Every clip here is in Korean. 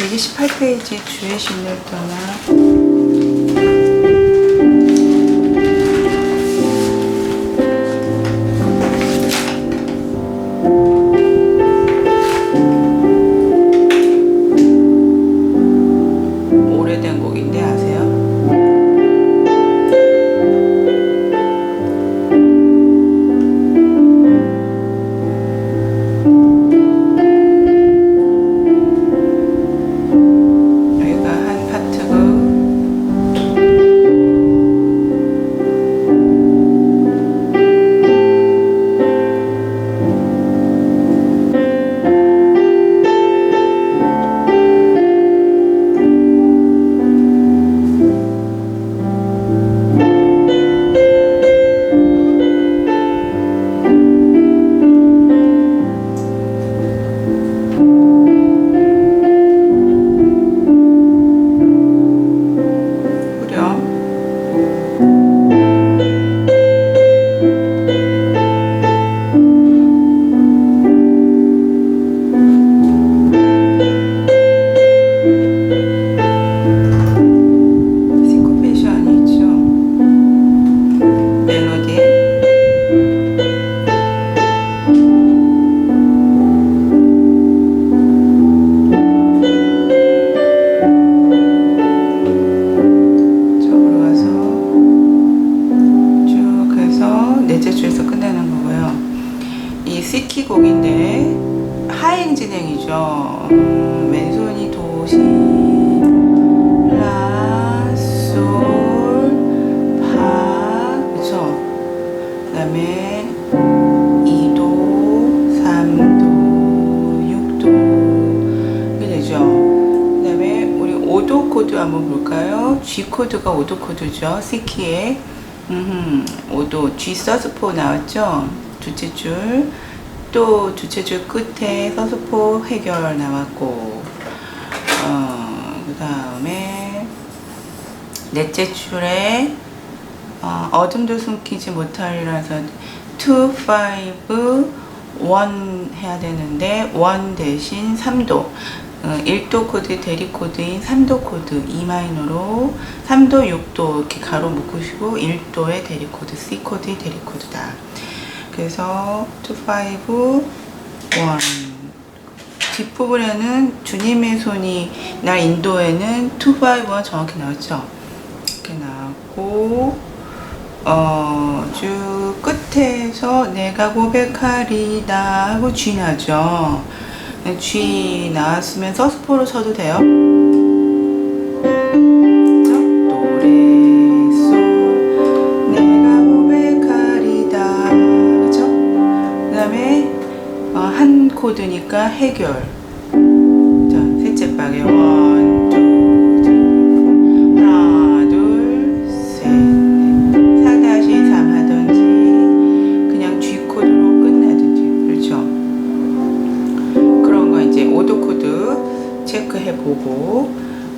128페이지 주의 신을 떠나 코드 한번 볼까요? G 코드가 5도 코드죠. C 키에 음, 5도 G 서스포 나왔죠. 두째 줄. 또 두째 줄 끝에 서스포 해결 나왔고 어, 그 다음에 넷째 줄에 어, 어둠도 숨기지 못하리라서 2, 5, 1 해야 되는데 1 대신 3도 어, 1도 코드 대리 코드인 3도 코드 E 마이너로 3도 6도 이렇게 가로 묶으시고 1도의 대리 코드 C 코드의 대리 코드다. 그래서 2, 5, 1 뒷부분에는 주님의 손이 날 인도에는 2, 5, 1 정확히 나왔죠. 이렇게 나왔고 어, 쭉 끝에서 내가 고백하리다 하고 G 나죠. G 나왔으면 서스포로 쳐도 돼요. 그 다음에 어, 한 코드니까 해결. 체크해 보고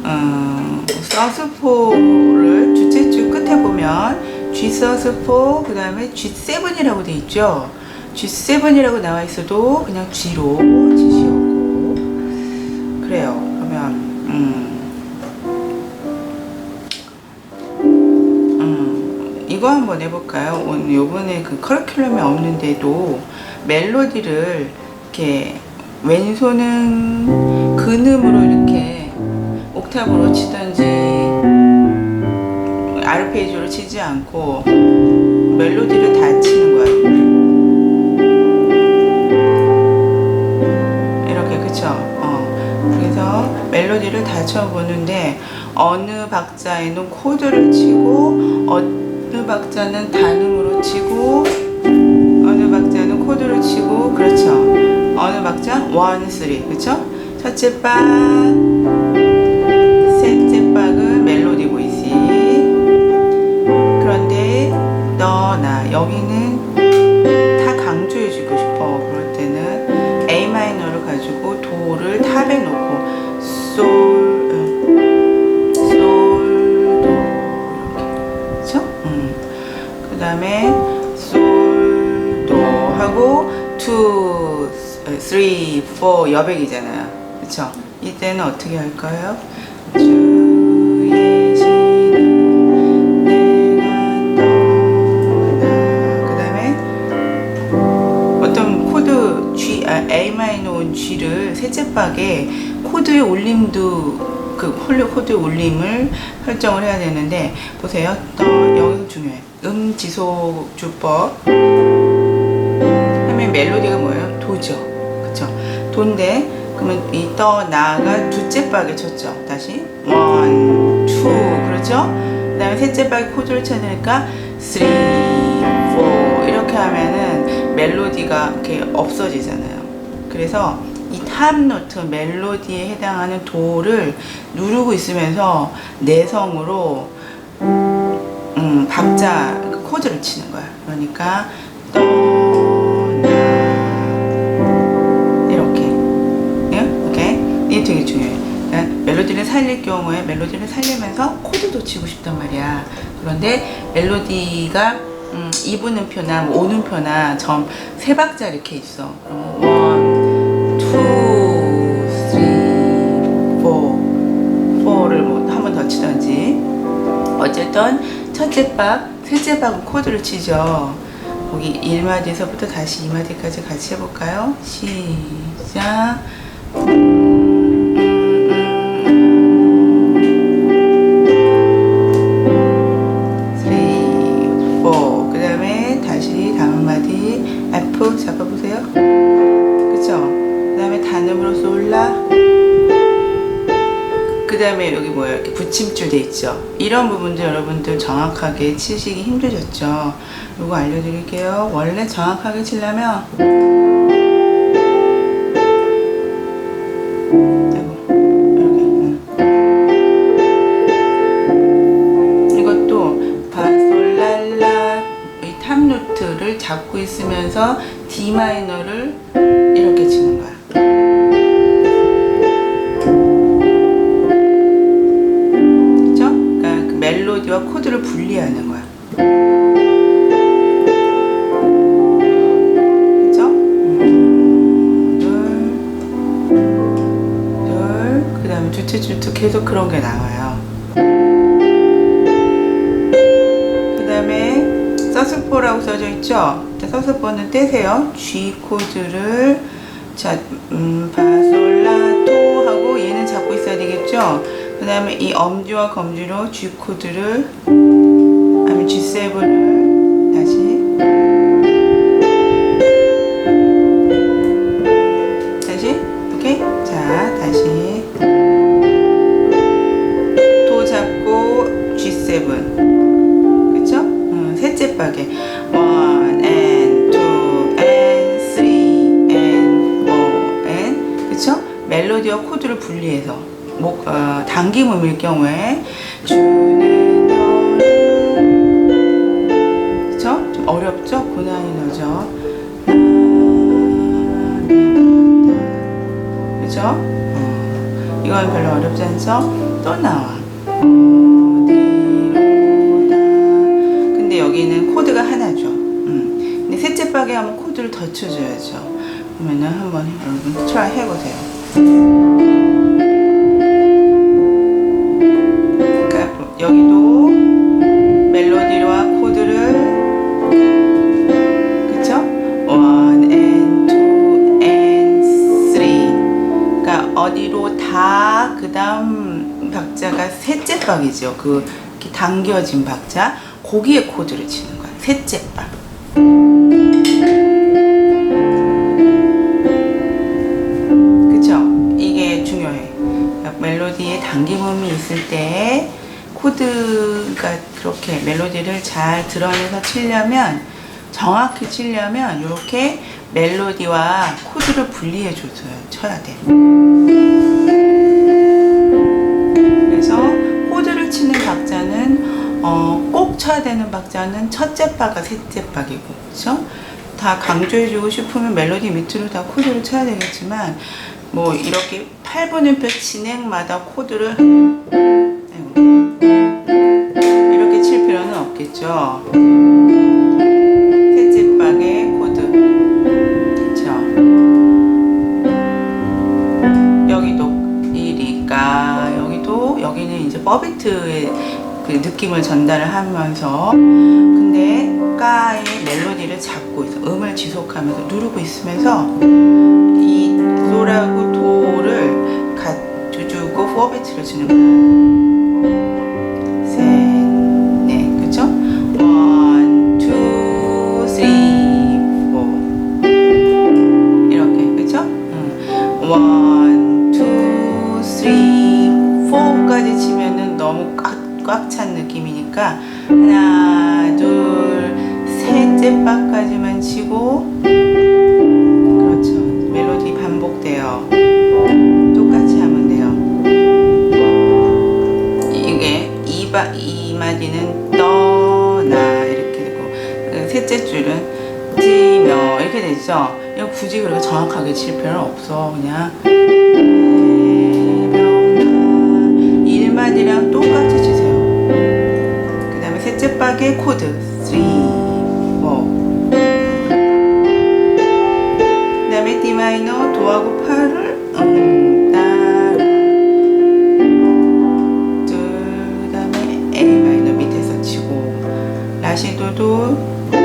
어, 서스포를 주체 줄 끝에 보면 G 서스포 그 다음에 G7이라고 돼 있죠? G7이라고 나와 있어도 그냥 G로 지시하고. 그래요. 그러면 음. 음, 이거 한번 해볼까요? 오늘 요번에 그 커리큘럼이 없는데도 멜로디를 이렇게 왼손은 근음으로 이렇게 옥탑으로 치든지 아르페지오로 치지 않고 멜로디를 다 치는 거예요. 이렇게 그쵸? 어. 그래서 멜로디를 다 쳐보는데 어느 박자에는 코드를 치고 어느 박자는 단음으로 치고 어느 박자는 코드를 치고 그렇죠. 어느 박자 원, 쓰리 그쵸? 첫째 박 셋째 박은 멜로디 보이시 그런데 너 나 여기는 다 강조해주고 싶어 그럴 때는 A 마이너를 가지고 도를 탑에 놓고 솔, 응. 솔, 도 이렇게 그쵸? 음. 그 다음에 솔, 도 하고 2, 3, 4 여백이잖아요 그쵸? 이때는 어떻게 할까요? G를 셋째 박에 코드의 울림도 그 홀리 코드 울림을 설정을 해야 되는데 보세요. 또 여기서 중요해. 음 지속 주법 하면 멜로디가 뭐예요? 도죠. 그쵸? 도인데 그러면 이 떠 나가 두째 박에 쳤죠. 다시 원, 투 그렇죠? 그 다음에 셋째 박에 코드를 쳐내니까 쓰리, 포 이렇게 하면은 멜로디가 이렇게 없어지잖아요. 그래서 이 탑 노트 멜로디에 해당하는 도를 누르고 있으면서 내성으로 음, 박자 그 코드를 치는 거야. 그러니까 떠 이 이게 되게 중요해. 그러니까 멜로디를 살릴 경우에 멜로디를 살리면서 코드도 치고 싶단 말이야. 그런데 멜로디가 음, 2분음표나 뭐 5눈표나 점세 박자 이렇게 있어. 그러면 원, 투, 쓰리, 포, 포를 뭐 한 번 더 치던지. 어쨌든 첫째 박, 셋째 박은 코드를 치죠. 거기 1마디에서부터 다시 2마디까지 같이 해볼까요? 시작. 뭐예요? 이렇게 붙임줄 돼 있죠? 이런 부분도 여러분들 정확하게 치시기 힘드셨죠? 이거 알려드릴게요. 원래 정확하게 치려면 이렇게, 음. 이것도 파솔랄라 이 탑 노트를 잡고 있으면서 D 마이너를 계속 그런 게 나와요. 그 다음에 서스포라고 써져 있죠? 자, 서스포는 떼세요. G 코드를 자, 음, 파솔라 토 하고 얘는 잡고 있어야 되겠죠? 그 다음에 이 엄지와 검지로 G 코드를 아니면 G7을 G7 그쵸? 음, 셋째 박에 one and two and three and four and 그쵸? 멜로디와 코드를 분리해서 목 어, 당김음일 경우에 주는 그쵸? 좀 어렵죠? 고난이 너죠? 그죠? 어, 이건 별로 어렵지 않죠? 또 나와. 코드를 더 쳐줘야죠. 그러면은 한번 여러분 트라이 해보세요. 그러니까 여기도 멜로디와 코드를 그쵸? One and two and three. 그러니까 어디로 다 그 다음 박자가 셋째 박이죠. 그 당겨진 박자. 거기에 코드를 치는 거야. 셋째 박. 당김음이 있을 때 코드가 그렇게 멜로디를 잘 드러내서 치려면 정확히 치려면 이렇게 멜로디와 코드를 분리해 줘서 쳐야 돼. 그래서 코드를 치는 박자는 어, 꼭 쳐야 되는 박자는 첫째 박과 셋째 박이고, 그렇죠? 다 강조해주고 싶으면 멜로디 밑으로 다 코드를 쳐야 되겠지만, 뭐 이렇게 8분음표 진행마다 코드를 이렇게 칠 필요는 없겠죠. 새제방의 코드. 그렇죠. 여기도 1이니까 여기도 여기는 이제 퍼비트의 그 느낌을 전달을 하면서 근데 가의 멜로디를 잡고 있어. 음을 지속하면서 누르고 있으면서 이 소라고 갖주고 퍼비트를 주는 거야 셋, 넷, 그쵸? 원, 투, 쓰리, 포 이렇게 그쵸? 응. 원, 투, 쓰리, 포까지 치면은 너무 꽉 꽉 찬 느낌이니까 하나, 둘, 셋째 바까지만 치고 이마디는 떠나 이렇게 되고 그 셋째 줄은 지며 이렇게 되죠. 이거 굳이 그렇게 정확하게 칠 필요는 없어. 그냥 일마디랑 똑같이 치세요. 그 다음에 셋째 박의 코드 3, 4. 그 다음에 D 마이너 도하고 파를 음, 라시도도 그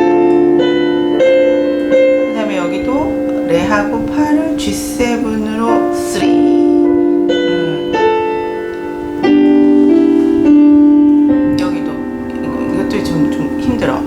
다음에 여기도 레하고 파를 G7으로 3 음. 여기도 이것도 좀, 좀 힘들어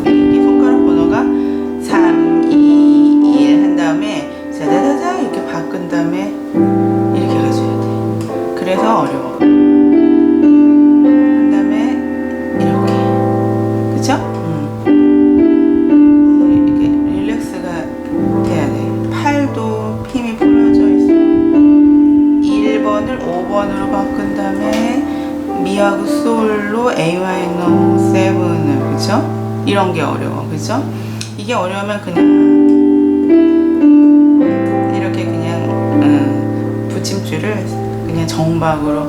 이런 게 어려워 그쵸? 이게 어려우면 그냥 이렇게 그냥 음, 붙임줄을 그냥 정박으로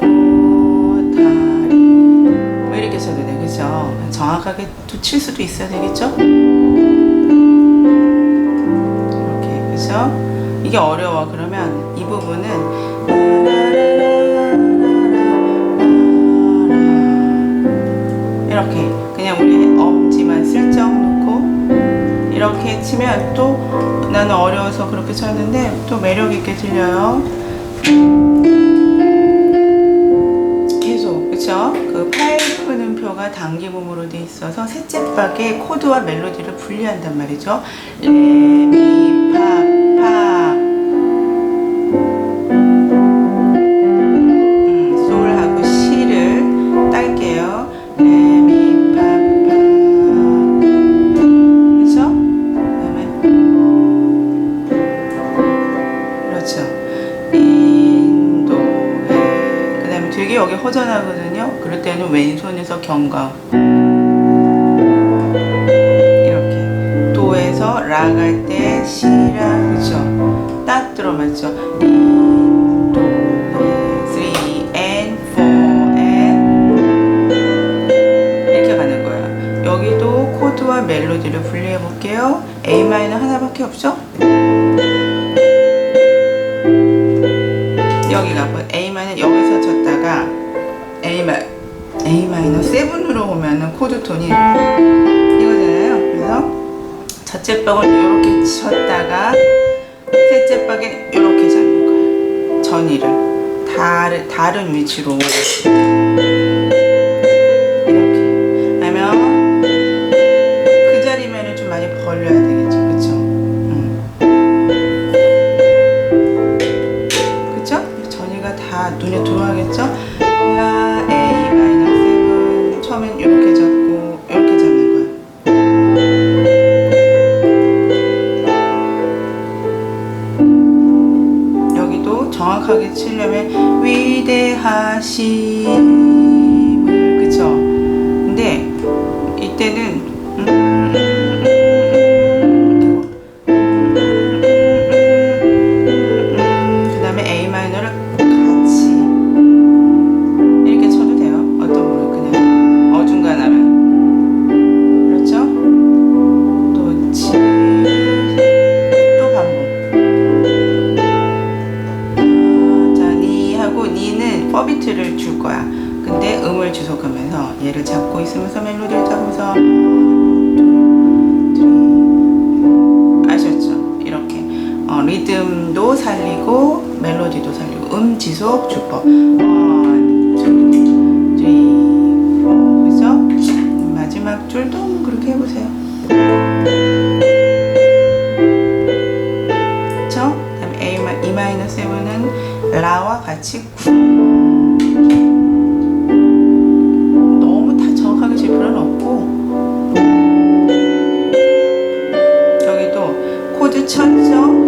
오, 다리 뭐 이렇게 쳐도 돼 그죠? 정확하게 또칠 수도 있어야 되겠죠? 이렇게 그죠? 이게 어려워 그러면 이 부분은 이렇게 그냥 우리 엄지만 슬쩍 놓고 이렇게 치면 또 나는 어려워서 그렇게 쳤는데 또 매력 있게 들려요. 계속 그쵸? 그 팔분음표가 단기음으로 돼 있어서 셋째 박에 코드와 멜로디를 분리한단 말이죠. 레, 미, 파, 파. 여기 허전하거든요. 그럴 때는 왼손에서 경과. 이렇게. 도에서 라갈 때 시라. 그쵸. 딱 들어맞죠. 인도해. 3 and 4 and 이렇게 가는 거예요. 여기도 코드와 멜로디를 분리해 볼게요. A 마이너 하나밖에 없죠? 여기가 뭐 A A마이너7으로 오면은 코드 톤이 이거잖아요. 그래서 첫째 박을 이렇게 쳤다가 셋째 박에 이렇게 잡는 거예요. 전이를 다른 다른 위치로 이렇게 하면 그 자리면은 좀 많이 벌려야 되겠죠, 그렇죠? 음. 그렇죠? 전이가 다 눈에 들어. 살리고 멜로디도 살리고 음 지속 주법. 원, 투, 쓰리, 포 그죠? 마지막 줄도 그렇게 해보세요. 그쵸? 다음 A, E 마이너스 7은 라와 같이 9 너무 다 정확하게 칠 필요는 없고. 여기도 코드 천정